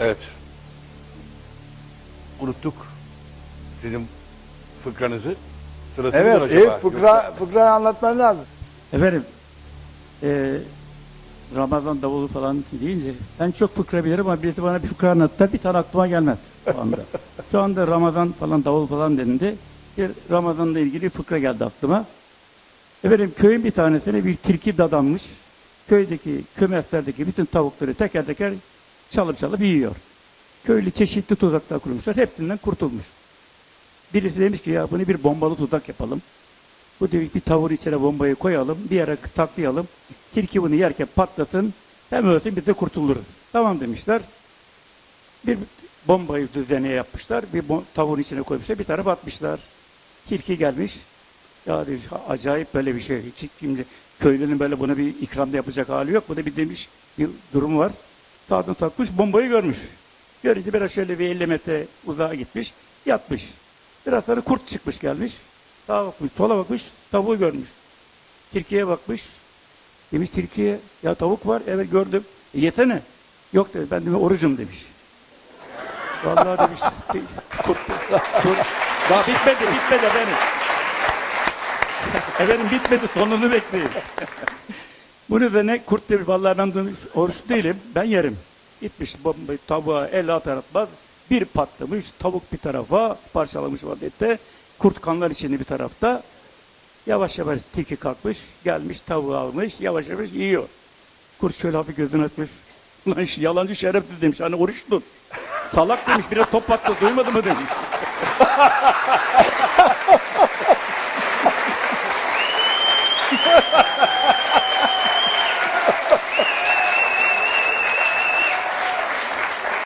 Evet. Unuttuk sizin fıkranızı. Sırası mıdır Evet, acaba? ilk fıkra, fıkrayı anlatman lazım. Efendim, eee Ramazan davulu falan deyince ben çok fıkra bilirim ama birisi bana bir fıkra anlatsa bir tane aklıma gelmez şu anda. şu anda Ramazan falan davul falan denildi. Bir Ramazan'la ilgili fıkra geldi aklıma. Efendim köyün bir tanesine bir tilki dadanmış. Köydeki kümeslerdeki bütün tavukları teker teker çalıp çalıp yiyor. Köylü çeşitli tuzaklar kurmuşlar. Hepsinden kurtulmuş. Birisi demiş ki ya bunu bir bombalı tuzak yapalım. Bu demiş bir tavuğun içine bombayı koyalım, bir yere taklayalım. Tilki bunu yerken patlasın, hem ölsün biz de kurtuluruz. Tamam demişler. Bir bombayı düzeneye yapmışlar. Bir tavuğun içine koymuşlar, bir tarafa atmışlar. Tilki gelmiş. Ya demiş acayip böyle bir şey. Hiç köylünün böyle buna bir ikramda yapacak hali yok. Bu da bir demiş bir durum var. Sağdan takmış bombayı görmüş. Görünce biraz şöyle bir 50 metre uzağa gitmiş. Yatmış. Biraz sonra kurt çıkmış gelmiş. Sağa bakmış, sola bakmış, tavuğu görmüş. Tilkiye bakmış. Demiş tilkiye, ya tavuk var, evet gördüm. E, yesene. Yok dedi, ben de orucum demiş. Vallahi demiş, kurt, kurt, daha bitmedi, bitmedi efendim. efendim bitmedi, sonunu bekleyin. Bunun üzerine kurt demiş, vallahi ben oruç değilim, ben yerim. Gitmiş bombayı tavuğa el atar atmaz, bir patlamış, tavuk bir tarafa parçalamış vaziyette, kurt kanlar içinde bir tarafta. Yavaş yavaş tilki kalkmış, gelmiş tavuğu almış, yavaş yavaş yiyor. Kurt şöyle hafif gözünü açmış. Lan şu yalancı şerefsiz demiş, hani oruç tut. Salak demiş, biraz top attı, duymadı mı demiş.